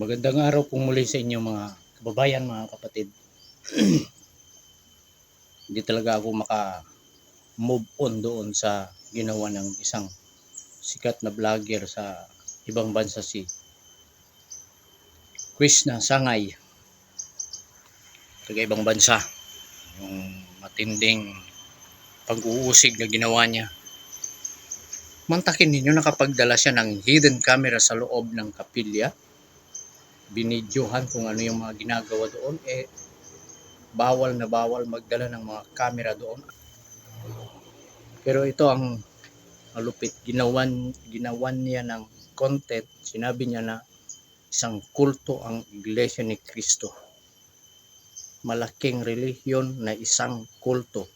Magandang araw po muli sa inyo mga kababayan, mga kapatid. Hindi talaga ako maka move on doon sa ginawa ng isang sikat na vlogger sa ibang bansa si Krishna Sangay. Taga ibang bansa. Yung matinding pag-uusig na ginawa niya. Mantakin ninyo nakapagdala siya ng hidden camera sa loob ng kapilya binidyohan kung ano yung mga ginagawa doon, eh, bawal na bawal magdala ng mga camera doon. Pero ito ang malupit. Ginawan, ginawan niya ng content. Sinabi niya na isang kulto ang Iglesia ni Cristo. Malaking relihiyon na isang kulto.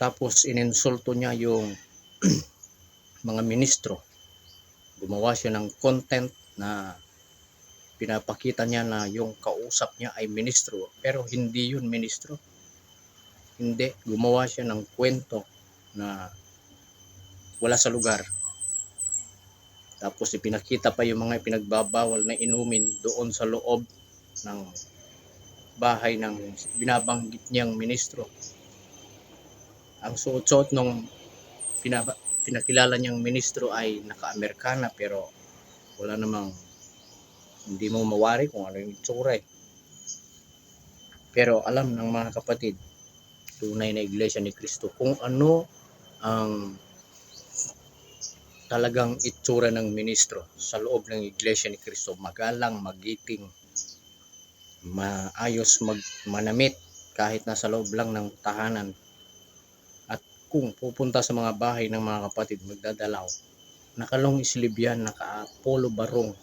Tapos ininsulto niya yung mga ministro. Gumawa siya ng content na pinapakita niya na yung kausap niya ay ministro. Pero hindi yun ministro. Hindi. Gumawa siya ng kwento na wala sa lugar. Tapos ipinakita pa yung mga pinagbabawal na inumin doon sa loob ng bahay ng binabanggit niyang ministro. Ang suot-suot nung pinakilala niyang ministro ay naka-Amerikana pero wala namang hindi mo mawari kung ano yung itsura eh. Pero alam ng mga kapatid, tunay na iglesia ni Kristo, kung ano ang talagang itsura ng ministro sa loob ng iglesia ni Kristo, magalang, magiting, maayos, mag, manamit, kahit nasa loob lang ng tahanan. At kung pupunta sa mga bahay ng mga kapatid, magdadalaw, nakalong islib yan, naka-polo barong.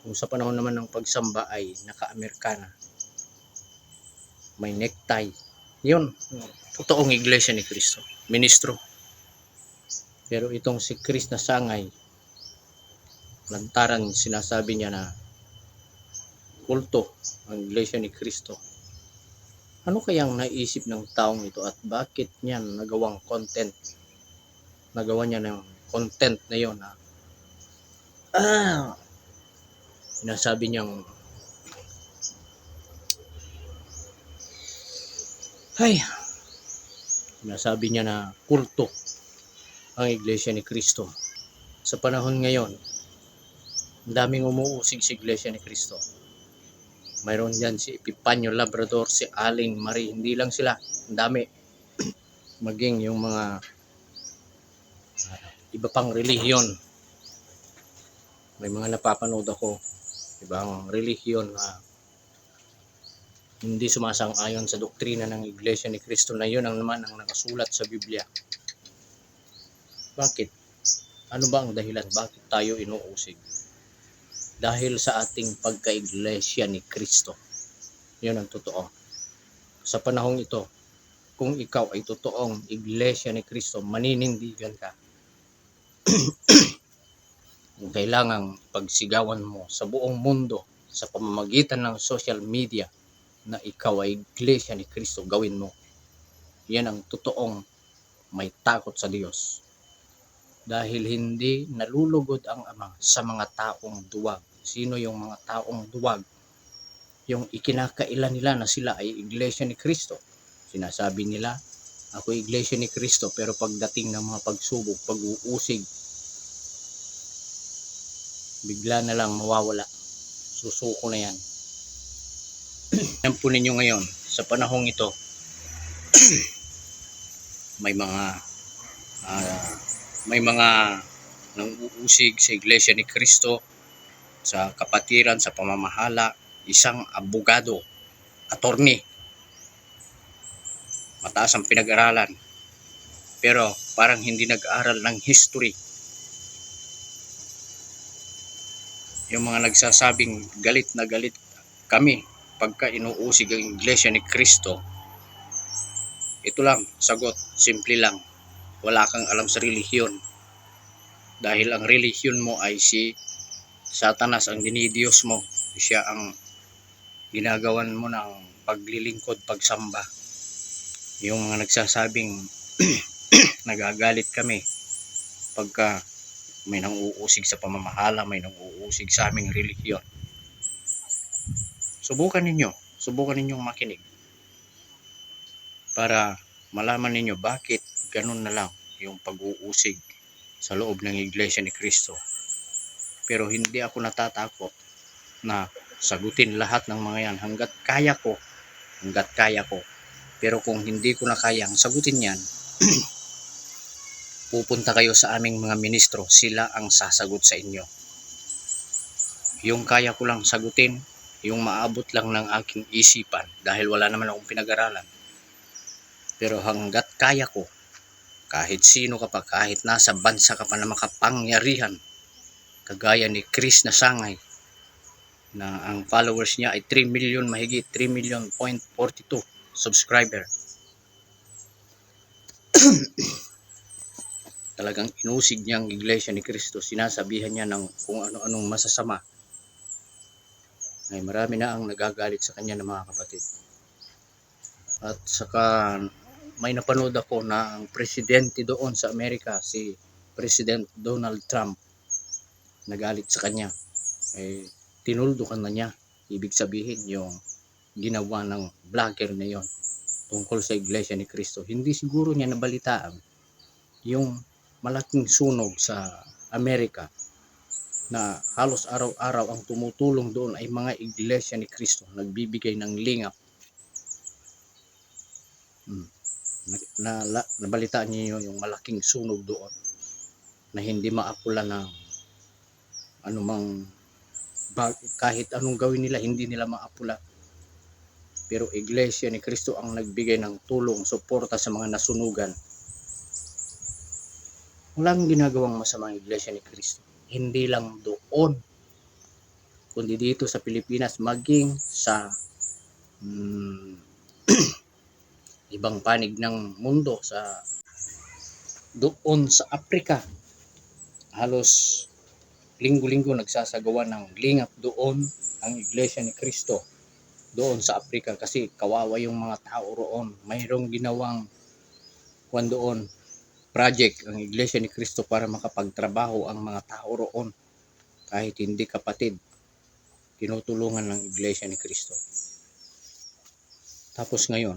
Kung sa panahon naman ng pagsamba ay naka-Amerikana. May necktie. Yun, totoong iglesia ni Kristo. Ministro. Pero itong si Chris na sangay, lantaran sinasabi niya na kulto ang iglesia ni Kristo. Ano kayang naisip ng taong ito at bakit niya nagawang content? Nagawa niya ng content na yon na ah, sinasabi niyang ay. Sinasabi niya na kulto ang iglesia ni Kristo sa panahon ngayon ang daming umuusig sa iglesia ni Kristo mayroon yan si Epipanyo Labrador si Aling Marie. Hindi lang sila ang dami. Maging yung mga iba pang relihiyon. May mga napapanood ako, ibang relihiyon na hindi sumasang-ayon sa doktrina ng Iglesia ni Kristo na yun ang naman ang nakasulat sa Biblia. Bakit? Ano ba ang dahilan? Bakit tayo inuusig? Dahil sa ating pagka-iglesia ni Kristo. Yun ang totoo. Sa panahong ito, kung ikaw ay totoong iglesia ni Kristo, maninindigan ka kailangang pagsigawan mo sa buong mundo sa pamamagitan ng social media na ikaw ay iglesia ni Kristo, gawin mo. Yan ang totoong may takot sa Diyos. Dahil hindi nalulugod ang Ama sa mga taong duwag. Sino yung mga taong duwag? Yung ikinakailan nila na sila ay iglesia ni Kristo. Sinasabi nila, ako iglesia ni Kristo pero pagdating ng mga pagsubok, pag-uusig, bigla na lang mawawala. Susuko na yan. yan po ninyo ngayon, sa panahong ito, may mga ah, may mga nang uusig sa iglesia ni Kristo sa kapatiran, sa pamamahala, isang abogado, attorney, mataas ang pinag-aralan. Pero parang hindi nag-aral ng history. Yung mga nagsasabing galit na galit kami pagka inuusig ang iglesia ni Kristo. Ito lang, sagot, simple lang. Wala kang alam sa relihiyon. Dahil ang relihiyon mo ay si Satanas ang dinidiyos mo. Siya ang ginagawan mo ng paglilingkod, pagsamba yung mga nagsasabing nagagalit kami pagka may nang-uusig sa pamamahala, may nang-uusig sa aming relihiyon. Subukan ninyo, subukan ninyong makinig para malaman ninyo bakit ganun na lang yung pag-uusig sa loob ng Iglesia ni Kristo. Pero hindi ako natatakot na sagutin lahat ng mga yan hanggat kaya ko, hanggat kaya ko. Pero kung hindi ko na kayang sagutin yan, pupunta kayo sa aming mga ministro, sila ang sasagot sa inyo. Yung kaya ko lang sagutin, yung maabot lang ng aking isipan dahil wala naman akong pinag-aralan. Pero hanggat kaya ko, kahit sino ka pa, kahit nasa bansa ka pa na makapangyarihan, kagaya ni Chris na sangay, na ang followers niya ay 3 million mahigit, 3 million point 42 subscriber. Talagang inusig niya ang iglesia ni Kristo, sinasabihan niya ng kung ano-anong masasama. Ay marami na ang nagagalit sa kanya ng mga kapatid. At saka may napanood ako na ang presidente doon sa Amerika, si President Donald Trump, nagalit sa kanya. Eh, tinuldukan na niya. Ibig sabihin yung ginawa ng vlogger na yon tungkol sa Iglesia ni Cristo. Hindi siguro niya nabalitaan yung malaking sunog sa Amerika na halos araw-araw ang tumutulong doon ay mga iglesia ni Kristo nagbibigay ng lingap. Hmm. Na, na, na, nabalitaan niyo yung malaking sunog doon na hindi maapula ng anumang bag, kahit anong gawin nila hindi nila maapula pero iglesia ni Kristo ang nagbigay ng tulong suporta sa mga nasunugan. Walang ginagawang masama ang iglesia ni Kristo hindi lang doon kundi dito sa Pilipinas maging sa mm, ibang panig ng mundo sa doon sa Afrika. Halos linggo-linggo nagsasagawa ng lingap doon ang Iglesia ni Kristo doon sa Afrika kasi kawawa yung mga tao roon. Mayroong ginawang kwan doon project ang Iglesia ni Kristo para makapagtrabaho ang mga tao roon. Kahit hindi kapatid tinutulungan ng Iglesia ni Kristo tapos ngayon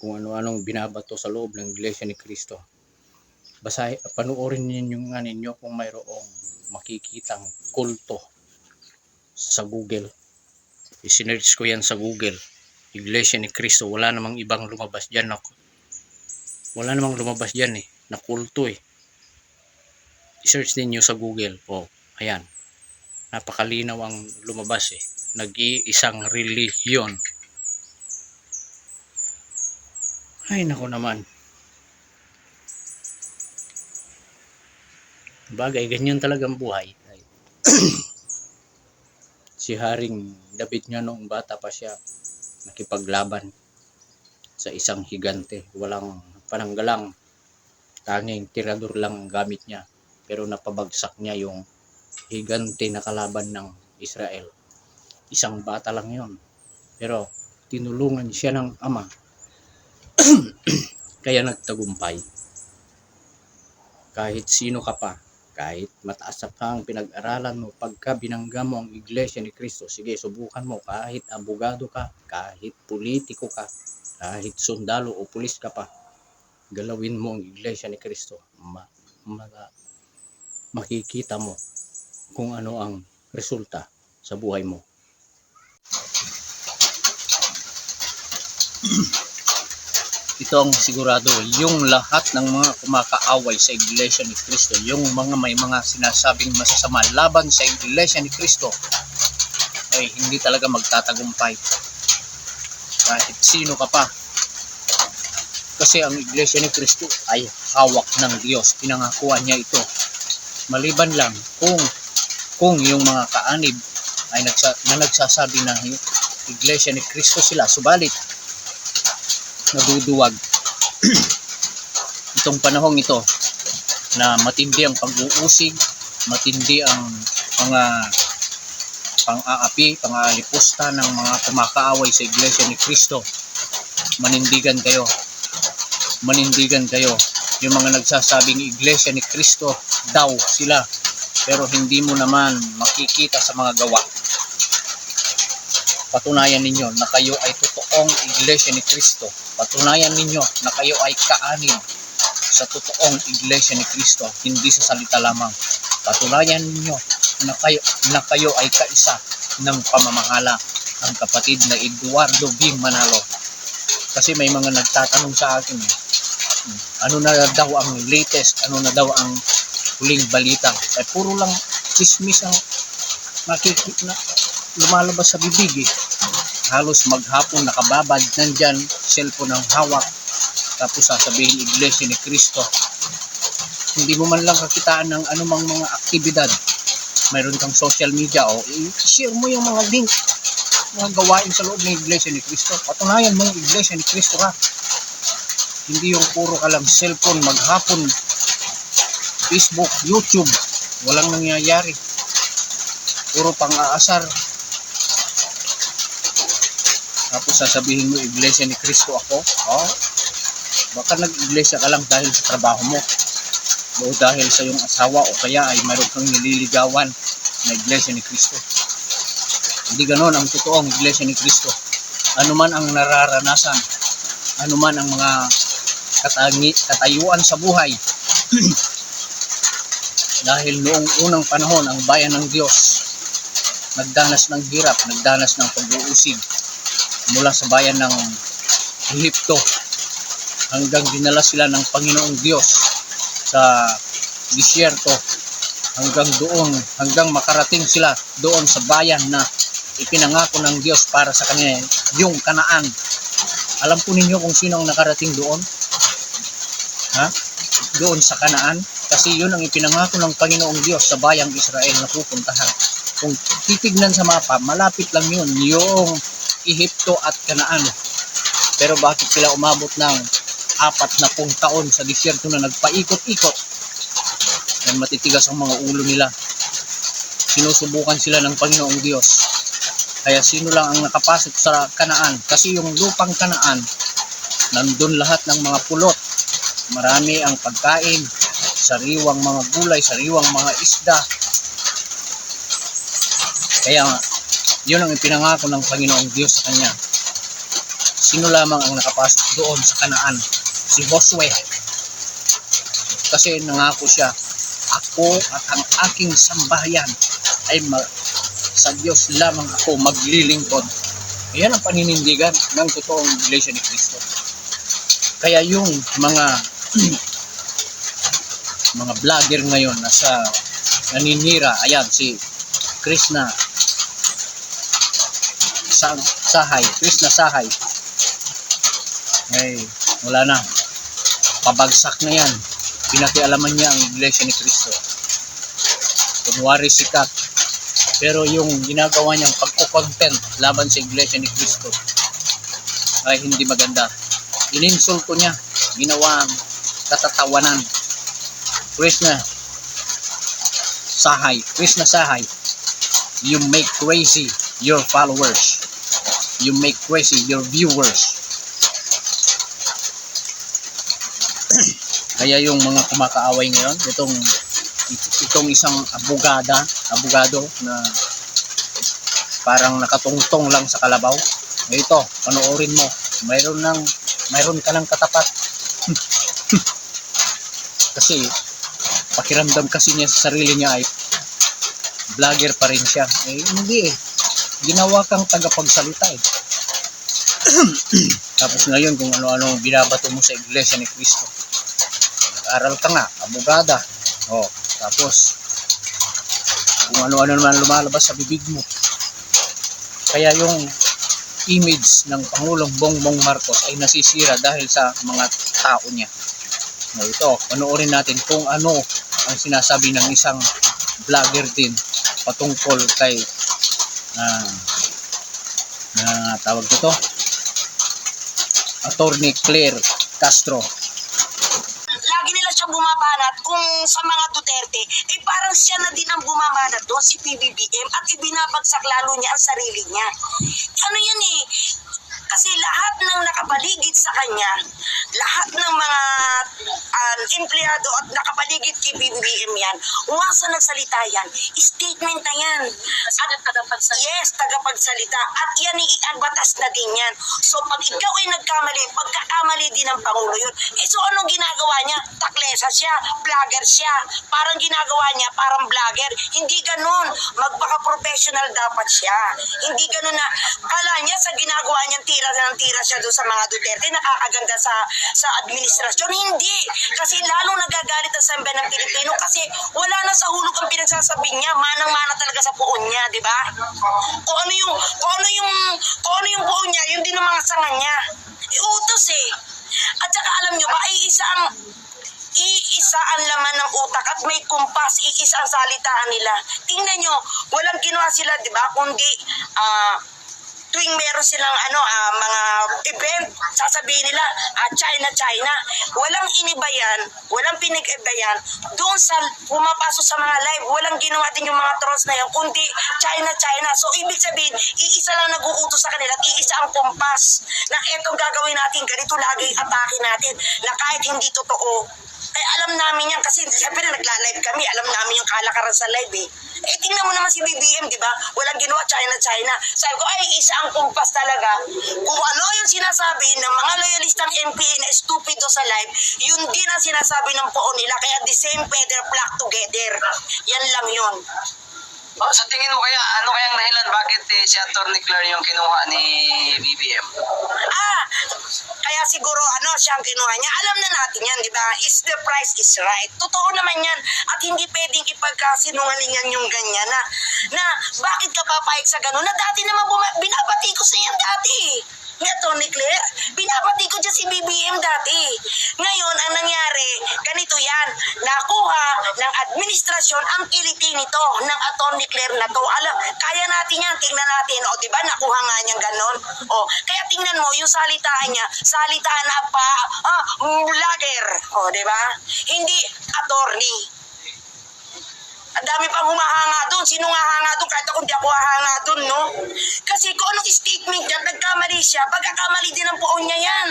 kung ano-anong binabato sa loob ng Iglesia ni Kristo basahin, panoorin ninyo nga ninyo kung mayroong makikitang kulto sa Google. Isinerch ko yan sa Google. Iglesia ni Cristo. Wala namang ibang lumabas dyan. Na, wala namang lumabas dyan eh. Na kulto eh. I-search ninyo sa Google. O, ayan. Napakalinaw ang lumabas eh. Nag-iisang relihiyon. Ay, nako naman. Bagay, ganyan talagang buhay. Si Haring David nga noong bata pa siya, nakipaglaban sa isang higante. Walang pananggalang, tanging tirador lang ang gamit niya. Pero napabagsak niya yung higante na kalaban ng Israel. Isang bata lang yon Pero tinulungan siya ng ama. Kaya nagtagumpay. Kahit sino ka pa, kahit mataas sa pang pinag-aralan mo, pagka binangga mo ang iglesia ni Kristo, sige, subukan mo, kahit abogado ka, kahit politiko ka, kahit sundalo o pulis ka pa, galawin mo ang iglesia ni Kristo. Ma, ma, makikita mo kung ano ang resulta sa buhay mo. Ito ang sigurado yung lahat ng mga kumakaaway sa iglesia ni Kristo yung mga may mga sinasabing masasama laban sa iglesia ni Kristo ay hindi talaga magtatagumpay. Kahit sino ka pa. Kasi ang iglesia ni Kristo ay hawak ng Diyos. Pinangakuan niya ito. Maliban lang kung kung yung mga kaanib ay nagsa, na nagsasabi na iglesia ni Kristo sila. Subalit naduduwag itong panahong ito na matindi ang pag-uusig, matindi ang mga pang-aapi, pang-aalipusta ng mga kumakaaway sa Iglesia ni Kristo. Manindigan kayo. Manindigan kayo yung mga nagsasabing iglesia ni Kristo daw sila pero hindi mo naman makikita sa mga gawa patunayan ninyo na kayo ay totoong iglesia ni Kristo patunayan ninyo na kayo ay kaanib sa totoong iglesia ni Kristo hindi sa salita lamang patunayan ninyo na kayo, na kayo ay kaisa ng pamamahala ang kapatid na Eduardo B. Manalo kasi may mga nagtatanong sa akin ano na daw ang latest, ano na daw ang huling balita. Eh, puro lang chismis ang nakikita na lumalabas sa bibig eh. Halos maghapon nakababad, nandyan, cellphone ang hawak. Tapos sasabihin iglesia ni Kristo. Hindi mo man lang kakitaan ng anumang mga aktibidad. Mayroon kang social media o i-share mo yung mga link mga gawain sa loob ng iglesia ni Kristo. Patunayan mo yung iglesia ni Kristo ka. Hindi yung puro ka lang cellphone, maghapon, Facebook, YouTube. Walang nangyayari. Puro pang-aasar. Tapos sasabihin mo, iglesia ni Kristo ako. Oh, baka nag-iglesia ka lang dahil sa trabaho mo. O dahil sa iyong asawa o kaya ay mayroon kang nililigawan na iglesia ni Kristo. Hindi ganon ang totoong iglesia ni Kristo. Ano man ang nararanasan, ano man ang mga katangi, katayuan sa buhay. Dahil noong unang panahon, ang bayan ng Diyos, nagdanas ng hirap, nagdanas ng pag-uusig mula sa bayan ng Ehipto hanggang dinala sila ng Panginoong Diyos sa disyerto hanggang doon, hanggang makarating sila doon sa bayan na ipinangako ng Diyos para sa kanya yung kanaan. Alam po ninyo kung sino ang nakarating doon? Ha? Doon sa kanaan? Kasi yun ang ipinangako ng Panginoong Diyos sa bayang Israel na pupuntahan. Kung titignan sa mapa, malapit lang yun, yung Ehipto at Kanaan. Pero bakit sila umabot ng apat na pung taon sa disyerto na nagpaikot-ikot? Yan matitigas ang mga ulo nila. Sinusubukan sila ng Panginoong Diyos. Kaya sino lang ang nakapasok sa kanaan? Kasi yung lupang kanaan, nandun lahat ng mga pulot. Marami ang pagkain, sariwang mga gulay, sariwang mga isda. Kaya nga, yun ang ipinangako ng Panginoong Diyos sa kanya. Sino lamang ang nakapasok doon sa kanaan? Si Josue. Kasi nangako siya, ako at ang aking sambahayan ay sa Diyos lamang ako maglilingkod. Yan ang paninindigan ng totoong Iglesia ni Cristo. Kaya yung mga mga vlogger ngayon na sa naninira, ayan si Krishna sa Sahay, Krishna Sahay. Ay, wala na. Pabagsak na yan. Pinakialaman niya ang Iglesia ni Cristo. Kunwari sikat, pero yung ginagawa niyang pagko-content laban sa Iglesia ni Cristo ay hindi maganda. Ininsulto niya, ginawang katatawanan. Krishna Sahay, Krishna Sahay, you make crazy your followers. You make crazy your viewers. Kaya yung mga kumakaaway ngayon, itong itong isang abogada, abogado na parang nakatungtong lang sa kalabaw. Ito, panoorin mo. Mayroon ng mayroon ka ng katapat. kasi pakiramdam kasi niya sa sarili niya ay vlogger pa rin siya. Eh, hindi eh. Ginawa kang tagapagsalita eh. Tapos ngayon kung ano-ano binabato mo sa iglesia ni Cristo. Nag-aral ka nga, abogada. Oh, tapos kung ano-ano naman lumalabas sa bibig mo. Kaya yung image ng Pangulong Bongbong Marcos ay nasisira dahil sa mga tao niya. No, ito, panoorin natin kung ano ang sinasabi ng isang vlogger din patungkol kay ah, na tawag ko to Attorney Claire Castro. Lagi nila siyang bumabanat kung sa mga Duterte, eh parang siya na din ang bumabanat doon, si PBBM, at ibinabagsak lalo niya ang sarili niya. Ano yan eh, Kasi lahat ng nakapaligid sa kanya, lahat ng mga ah, empleyado at nakapaligid kay BBM yan, umasa nagsalita yan, statement na yan. At tagapagsalita. Yes, tagapagsalita. At yan batas na din yan. So pag ikaw ay nagkamali, pagkakamali din ng Pangulo yun. Eh so anong ginagawa niya? Taklesa siya, vlogger siya. Parang ginagawa niya, parang vlogger. Hindi ganun. Magpaka-professional dapat siya. Hindi ganun na, kala niya sa ginagawa niyang tira ng tira siya doon sa mga Duterte, nakakaganda sa sa administrasyon. Hindi. Kasi lalong nagagalit ang sambayan ng Pilipino kasi wala na sa hulog ang pinagsasabi niya. Manang-mana talaga sa puon niya, di ba? Kung ano yung, kung ano yung, kung ano yung buo niya, yun din ang mga sanga niya. Iutos eh. At saka alam niyo ba, ay isa ang iisa ang laman ng utak at may kumpas, iisa ang salitaan nila. Tingnan nyo, walang ginawa sila, di ba? Kundi, ah, tuwing meron silang ano ah, mga event, sasabihin nila, ah, China, China. Walang inibayan, walang pinag-ibayan. Doon sa pumapasok sa mga live, walang ginawa din yung mga trolls na yun, kundi China, China. So, ibig sabihin, iisa lang nag-uutos sa kanila at iisa ang kumpas na etong gagawin natin, ganito lagi atake natin na kahit hindi totoo. Eh, alam namin yan kasi siyempre nagla-live kami, alam namin yung kalakaran sa live eh. Eh, tingnan mo naman si BBM, di ba? Walang ginawa, China, China. Sabi ko, ay, isa ang kumpas talaga. Kung ano yung sinasabi ng mga loyalistang MPA na stupido sa live, yun din ang sinasabi ng poon nila. Kaya the same feather flock together. Yan lang yun. Oh, sa tingin mo kaya, ano kayang dahilan bakit eh, si Atty. Claire yung kinuha ni BBM? Ah, siguro ano siyang kinuha niya. Alam na natin yan, di ba? Is the price is right. Totoo naman yan. At hindi pwedeng ipagkasinungalingan yung ganyan na, na bakit ka papayag sa ganun? Na dati naman buma- binabati ko sa yan dati. Claire, binabati ko dyan si BBM dati. Ngayon, ang nangyari, ganito yan. Nakuha ng administrasyon ang kiliti nito ng Atty. Claire na to. Alam, kaya natin yan. Tingnan natin. O, di ba? Nakuha nga niyang ganon. O, kaya tingnan mo, yung salitaan niya, salitaan na pa, ah, vlogger. O, di ba? Hindi attorney. Ang dami pang humahanga doon. Sino nga hanga doon? Kahit ako hindi ako hahanga doon, no? Kasi kung anong statement nagkamali siya, pagkakamali din ang puon niya yan.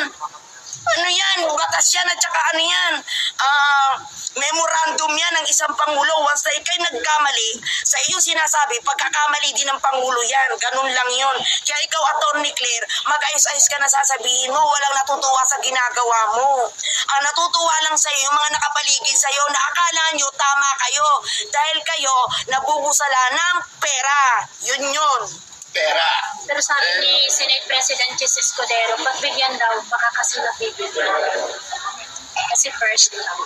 Ano yan? Batas yan at saka ano yan? Ah, memorandum yan ng isang Pangulo. Once na ikay nagkamali, sa iyo sinasabi, pagkakamali din ng Pangulo yan. Ganun lang yun. Kaya ikaw, Atty. Claire, mag-ayos-ayos ka na sasabihin mo. Walang natutuwa sa ginagawa mo. Ang natutuwa lang sa iyo, yung mga nakapaligid sa iyo, na akala nyo tama kayo. Dahil kayo, nabubusala ng pera. Yun yun. Pera. Pero sabi ni Senate President Chis Escudero, pagbigyan daw, baka kasi nabibigyan. Kasi first lang.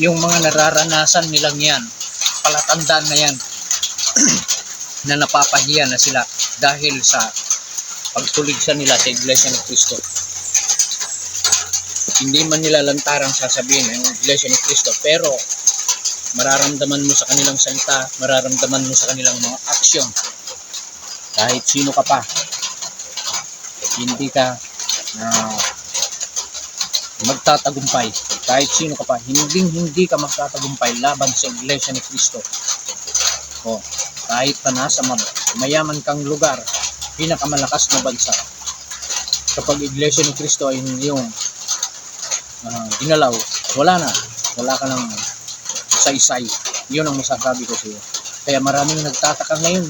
Yung mga nararanasan nilang yan, palatandaan na yan, na napapahiya na sila dahil sa pagtulig sa nila sa Iglesia ni Cristo. Hindi man nila lantarang sasabihin ng Iglesia ni Cristo, pero mararamdaman mo sa kanilang salita, mararamdaman mo sa kanilang mga aksyon. Kahit sino ka pa, hindi ka na magtatagumpay. Kahit sino ka pa, hindi hindi ka magtatagumpay laban sa Iglesia ni Cristo. O, kahit pa nasa mayaman kang lugar, pinakamalakas na bansa. Kapag Iglesia ni Cristo ay yung uh, ginalaw, wala na. Wala ka ng saysay. Yun ang masasabi ko sa iyo. Kaya maraming nagtataka ngayon.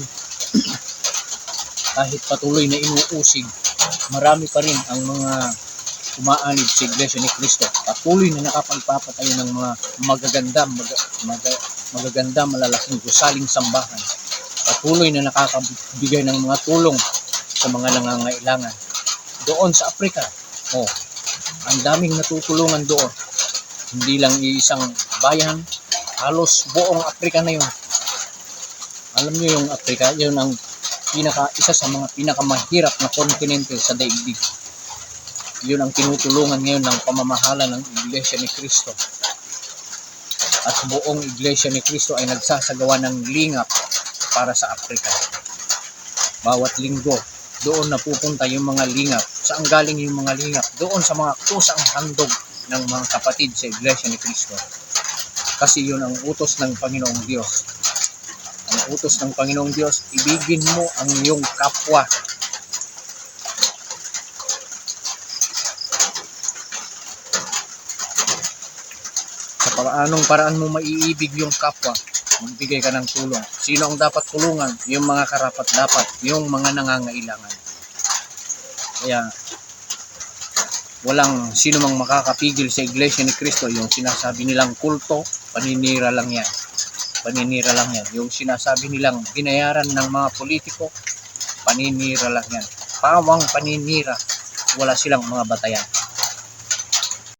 Kahit patuloy na inuusig, marami pa rin ang mga umaanib sa Iglesia ni Cristo. Patuloy na nakapagpapatayo ng mga magaganda, mag, mag, magaganda, malalaking gusaling sambahan. Patuloy na nakakabigay ng mga tulong sa mga nangangailangan. Doon sa Afrika, oh, ang daming natutulungan doon. Hindi lang iisang bayan, halos buong Afrika na yun. Alam niyo yung Afrika, yun ang pinaka, isa sa mga pinakamahirap na kontinente sa daigdig yun ang tinutulungan ngayon ng pamamahala ng Iglesia ni Cristo. At buong Iglesia ni Cristo ay nagsasagawa ng lingap para sa Afrika. Bawat linggo, doon na pupunta yung mga lingap. Saan galing yung mga lingap? Doon sa mga kusang handog ng mga kapatid sa Iglesia ni Cristo. Kasi yun ang utos ng Panginoong Diyos. Ang utos ng Panginoong Diyos, ibigin mo ang iyong kapwa. Sa paanong paraan mo maiibig yung kapwa, magbigay ka ng tulong. Sino ang dapat tulungan? Yung mga karapat dapat, yung mga nangangailangan. Kaya, walang sino mang makakapigil sa Iglesia ni Cristo yung sinasabi nilang kulto, paninira lang yan. Paninira lang yan. Yung sinasabi nilang binayaran ng mga politiko, paninira lang yan. Pawang paninira, wala silang mga batayan.